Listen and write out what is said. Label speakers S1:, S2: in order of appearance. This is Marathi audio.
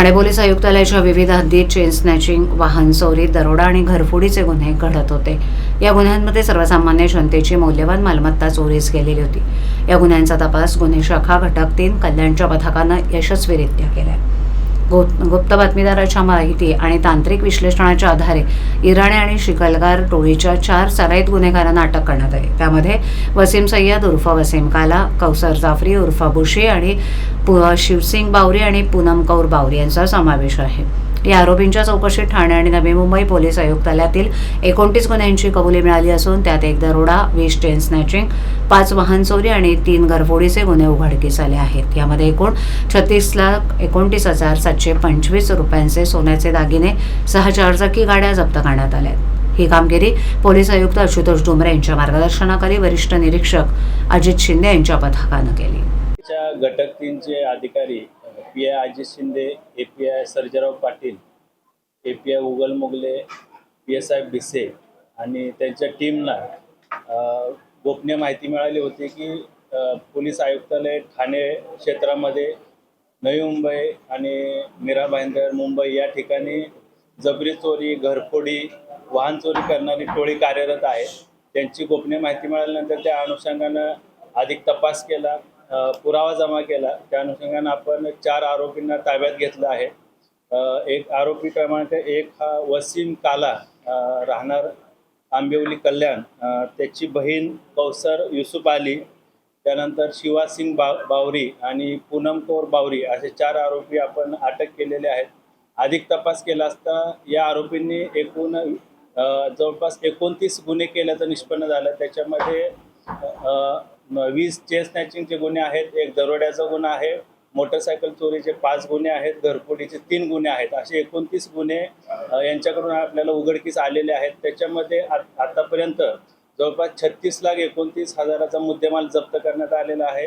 S1: ठाणे पोलीस आयुक्तालयाच्या विविध हद्दीत चेन स्नॅचिंग वाहन चोरी दरोडा आणि घरफोडीचे गुन्हे घडत होते. या गुन्ह्यांमध्ये सर्वसामान्य जनतेची मौल्यवान मालमत्ता चोरीस गेलेली होती. या गुन्ह्यांचा तपास गुन्हे शाखा घटक तीन कल्याणच्या पथकानं यशस्वीरित्या केला गुप्त गुप्त बातमीदाराच्या माहिती आणि तांत्रिक विश्लेषणाच्या आधारे इराणे आणि शिकलगार टोळीच्या चार सराईत गुन्हेगारांना अटक करण्यात आली. त्यामध्ये वसीम सय्यद उर्फ वसीम काला कौसर जाफरी उर्फ बुशी आणि पु- शिवसिंग बावरी आणि पूनम कौर बावरी यांचा समावेश आहे. या आरोपींच्या चौकशीत ठाणे आणि नवी मुंबई पोलीस आयुक्तालयातील एकोणतीस गुन्ह्यांची कबुली मिळाली असून त्यात एक दरोडा वीस चेन स्नॅचिंग पाच वाहन चोरी आणि तीन घरफोडीचे गुन्हे उघडकीस आले आहेत. यामध्ये एकूण छत्तीस लाख एकोणतीस हजार सातशे पंचवीस रुपयांचे सोन्याचे दागिने सहा चारचाकी गाड्या जप्त करण्यात आल्या आहेत. ही कामगिरी पोलीस आयुक्त आशुतोष डुमरे यांच्या मार्गदर्शनाखाली वरिष्ठ निरीक्षक अजित शिंदे यांच्या पथकानं केली.
S2: घटक तीनचे अधिकारी P I Ajit Shinde A P I Sarjerao Patil A P I Ugal Mogale P S I Bhise आणि त्यांच्या टीमला गोपनीय माहिती मिळाली होती की पोलीस आयुक्तालय ठाणे क्षेत्रामध्ये नवी मुंबई आणि मीरा भाईंदर मुंबई या ठिकाणी जबरी चोरी घरफोडी वाहन चोरी करणारी टोळी कार्यरत आहे. त्यांची गोपनीय माहिती मिळाल्यानंतर त्या अनुषंगानं अधिक तपास केला. पुरावा जमा केला. त्या अनुषंगानं आपण चार आरोपींना ताब्यात घेतलं आहे. एक आरोपी क्रमांक एक हा वसीम काला राहणार आंबिवली कल्याण. त्याची बहीण कौसर युसुफ अली त्यानंतर शिवासिंग बा बावरी आणि पूनम कौर बावरी असे चार आरोपी आपण अटक केलेले आहेत. अधिक तपास केला असता या आरोपींनी एकूण जवळपास एकोणतीस गुन्हे केल्याचं निष्पन्न झालं. त्याच्यामध्ये वीस चेन स्नॅचिंगचे गुन्हे आहेत एक दरोड्याचा गुन्हा आहे मोटरसायकल चोरीचे पाच गुन्हे आहेत घरफोडीचे तीन गुन्हे आहेत. असे एकोणतीस गुन्हे यांच्याकडून आपल्याला उघडकीस आलेले आहेत. त्याच्यामध्ये आतापर्यंत जवळपास छत्तीस लाख एकोणतीस हजाराचा मुद्देमाल जप्त करण्यात आलेला आहे.